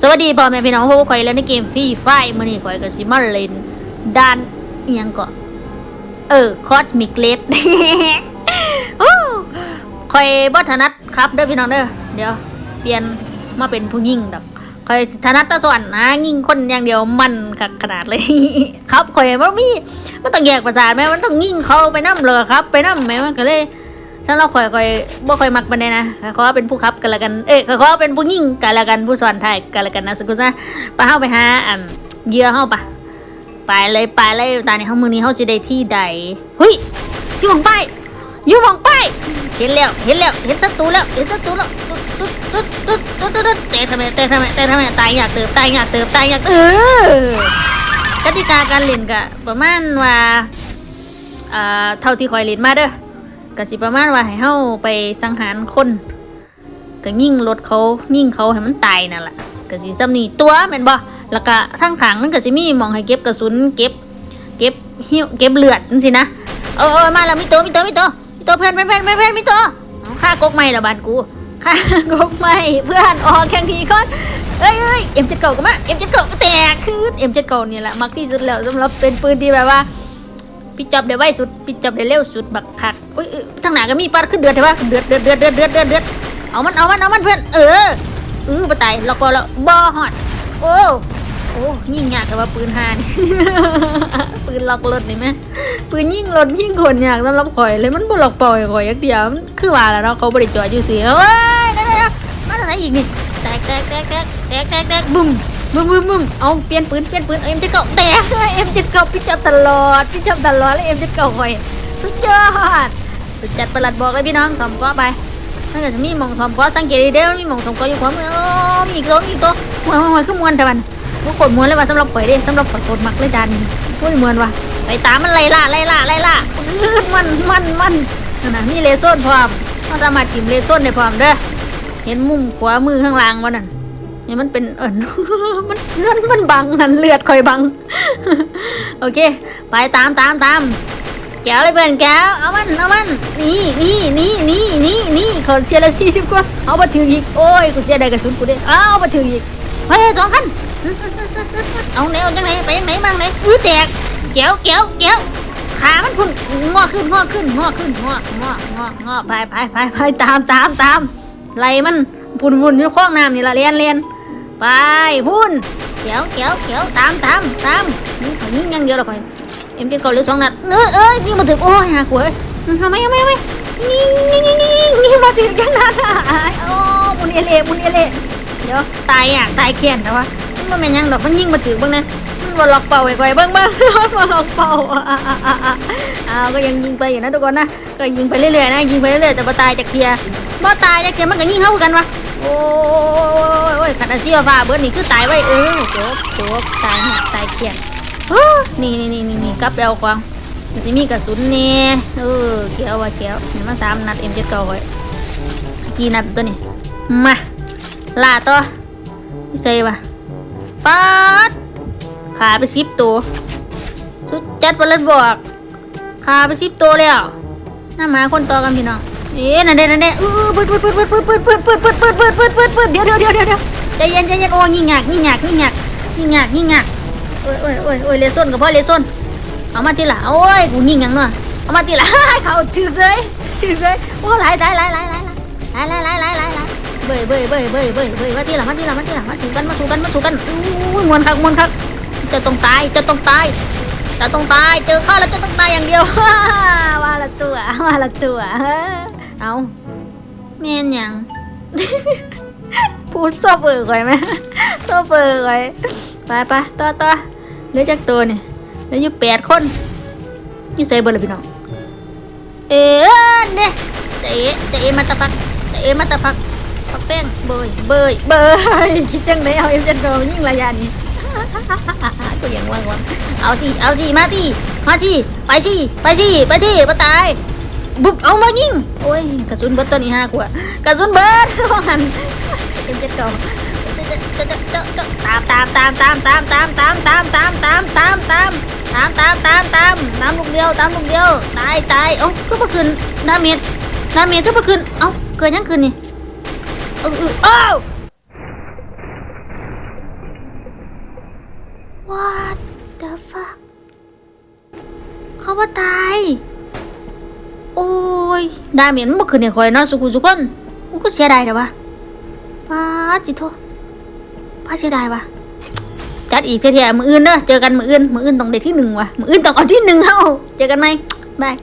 สวัสดีพ่อแม่พี่น้องพวกข่อยเล่นในเกมฟรีไฟมื้อนี้ข่อยก็สิมาเลนด้านยังก็เออคอสมิกเลดอู้ข่อยบ่ถนัดครับเด้อพี่น้องเด้อเดี๋ยว เปลี่ยนมาเป็นผู้หญิงดอกข่อยถนัดตะส่วนนะยิ่งคนอย่างเดียวมันขนาดเลย ครับข่อยบ่มีมันต้องแยกประสาทแม่มันต้องยิ่งเขาไปนำเลยครับ ไปนำแม่มันก็เลย ฉันเราค่อยค่อยบ่ค่อยมักปานใดนะขอเป็นผู้ขับกันละกัน เอ้ยขอเป็นผู้ยิ่งกันละกันผู้สอนถ่ายกันละกันนะสกุลซะไปเฮาไปหาอ่าเยื่อเฮาปะไปเลยไปเลยตอนนี้เฮามื้อนี้เฮาสิได้ที่ใดเฮ้ยอยู่มองไปยอยู่มองไป เห็นแล้วเห็นแล้วเห็นศัตรูแล้วเห็นศัตรูแล้วตุ๊ดตุ๊ดตุ๊ดตุ๊ดตุ๊ดตุ๊ดเตะทำไมเตะทำไมเตะทำไมตายอยากเติบตายอยากเติบตายอยากเออกติกาการเล่นก็ประมาณว่าอ่าเท่าที่คอยเล่นมาเด้อ ก็สิประมาณว่าให้เฮาไปสังหารคนก็ยิ่งรถเขายิ่งเขาให้มันตายนั่นแหละก็สิซ้ำนี่ตัวแม่นบ่แล้วก็ทั้งขังมันก็สิมีมองให้เก็บกระสุนเก็บ เก็บหิ้วเก็บเลือดจังซี่นะเออเออมาแล้วมีตัวมีตัวมีตัวมีตัวเพื่อนเพื่อนเพื่อนเพื่อนมีตัวเอาฆ่ากกไม่ละบานกูฆ่ากกไม่เพื่อนออกแข่งทีก่อนเอ้ยเอ้ยเอ็มเจ็ดเก่าก็มาเอ็มเจ็ดเก่าก็แตกคือเอ็มเจ็ดเก่านี่แหละมักที่สุดแล้วสำหรับเป็นปืนที่แบบว่า พี่จับได้ไวสุดพี่จับได้เร็วสุดบักคักอุ้ยเอ้ยทางหนาก็มีปัดขึ้นเดือดใช่ปะเดือดเดือดเดือดเดือดเดือดเดือดเดือดเอามันเอามันเอามันเพื่อนเออเออปตายเราก็แล้วบอฮอดโอ้โอ้ยิ่งยากกับว่าปืนหานปืนล็อกรถนี่ไหมปืนยิ่งรถยิ่งคนยากสำหรับข่อยเลยมันบ่ล็อกปล่อยข่อยอย่างเดียวมันคือว่าแล้วเนาะเขาบริจอดอยู่เสียเฮ้ยได้ได้มาทางไหนอีกนี่แตกแตกแตกแตกแตกแตกแตกบึ้ม มึงมึงมึงเอาเปลี่ยนปืนเปลี่ยนปืนเอ็มจะเก่าแต่เอ็มจะเก่าพี่จับตลอดพี่จับตลอดแล้วเอ็มจะเก่าคอยสุดยอดสุดจัดประหลัดบอกเลยพี่น้องสอมก้อไปถ้าเกิดจะมีหมองสอมก้อสังเกตดีเด้อมีหมองสอมก้ออยู่ขวามือโอ้มีอีกตัวมีอีกตัวหวยหวยหวยขึ้นมวนแต่วันว่าขดมวนเลยว่าสำหรับข่อยเด้สำหรับข่อยกดมักเลยดันพูดมวนว่ะไปตามมันไล่ล่าไล่ล่าไล่ล่ามันมันมันนั่นนะมีเลโซนพร้อมเราสามารถจิ้มเลโซนได้พร้อมเด้อเห็นมุมขวามือข้างล่างวะนั่น เนี่ยมันเป็นเอิญมันเลือดมันบังหันเลือดคอยบัง โอเค ไปตามตามตามแก้วเลยเพื่อนแก้วเอามันเอามันนี่นี่นี่นี่นี่นี่ขอเชียร์ละสี่สิบกว่าเอามาถืออีกโอ้ยกูเชียร์ได้กระสุนกูเด้เอามาถืออีกเฮ้ยสองคันเอาไหนเอาจังไหนไปยังไหนบ้างไหนอื้อแตกแก้วแก้วแก้วขามันพุ่นงอขึ้นงอขึ้นงอขึ้นงองององอไปไปไปไปตามตามตามไล่มันพุ่นพุ่นอยู่คล้องน้ำนี่ละเรียนเรียน ไปพุ่นเขียวเขียวเขียวตามตามตามนี่ขอยิงยังเดียวละไปเอ็มกินก่อนหรือสองนัดเออเอ้ยนี่มาถึงโอ้ยหาขวยทำไมทำไมทำไมนี่นี่นี่นี่นี่มาถึงกันนัดอะโอ้มุนเอเล่มุนเอเล่เดี๋ยวตายอะตายแค้นแต่ว่ามันบ่แม่นยังดอกมันยิงมาถึงบ้างนะมันบ่ล็อกเป่าไว้ไว้เบ้างบ้างมันบ่ล็อกเป่าอะอะอะอะอะอ้าก็ยังยิงไปอยู่นะทุกคนนะก็ยิงไปเรื่อยๆนะยิงไปเรื่อยๆแต่บ่ตายจากเทียบ่ตายจักเสียมันก็ยิงเข้ากันวะ โอ้ยขันอาเซียฟ้าเบิดนี่คือตายไว้เออจบจบตายหนักตายเกลียนฮู้นี่นี่นี่นี่นี่กลับไปเอาความมันสิมีกระสุนเนี่ยเออเกี่ยวว่าเกี่ยวนี่มาสามนัดเอ็มเจ็ดเก้าไว้สี่นัดตัวนี้มาล่าตัวพี่เซวะปัดขาไปสิบตัวสุดจัดไปเลยบอกขาไปสิบตัวแล้วน้าหมาคนต่อกันพี่น้อง เอ๊ะนั่นเด้นั่นเด้เออปืดปืดปืดปืดปืดปืดปืดปืดปืดปืดปืดปืดปืดปืดเดี๋ยวเดี๋ยวเดี๋ยวเดี๋ยวใจเย็นใจเย็นโอ้ยิงหยากยิงหยากยิงหยากยิงหยากยิงหยากโอ้ยโอ้ยโอ้ยโอ้ยเลส้นกับพ่อเลส้นเอามาทีละโอ้ยกูยิงยังเนาะเอามาทีละเขาถือเลยถือเลยโอ้หลายหลายหลายหลายหลายหลายหลายหลายหลายหลายหลายเบยเบยเบยเบยเบยเบยมาทีละมาทีละมาทีละมาถูกันมาถูกันมาถูกันอู้มวนคักมวนคักจะต้องตายจะต้องตายจะต้องตายเจอข้าแล้วจะต้องตายอย่างเดียวว่าละตัวว่าละตัว เอาแม่นยัง พูดซอเฟอร์ก่อยไหมซอเฟอร์ก่อยไปไปต่อต่อเหลือจากตัวนี่เหลืออยู่แปดคนอยู่ใส่เบอร์เลยพี่น้อง เอ๋เนี่ยจะเอ๋จะเอ๋มาตะฟักเอ๋มาตะฟักฟักแป้งเบยเบยเบยคิดจังเลยเอาเอ็มจันโดยิ่งระยะนี้ก็ยังว่างว่างเอาสิเอาสิมาสิมาสิไปสิไปสิไปสิมาตาย บุบเอามายิงโอ้ยกระสุนเบิร์ตตัวนี้ห้ากว่ากระสุนเบิร์ตว่าหันเอ็มเจ็ดเก่าตามตามตามตามตามตามตามตามตามตามตามตามตามตามตามตามลูกเดียวตามลูกเดียวตายตายเอ้าก็มาขึ้นดาเมจดาเมจก็มาขึ้นเอ้าเกิดยังขึ้นนี่เออเอออ้าว What the fuck เขาว่าตายโอ้ ยดาเมีนมันบ่ขึ้นให้ข่อยเนาะสุกุสุกคนกูก็เสียดายแต่ว่าป้าจิโทป้าเสียดายว่ะจัดอีกเท่ๆมืออื่นเนอะเจอกันมืออื่นมืออื่นต้องได้ที่หนึ่งว่ะมืออื่นต้องเอาที่หนึ่งเฮาเจอกันไหมบาย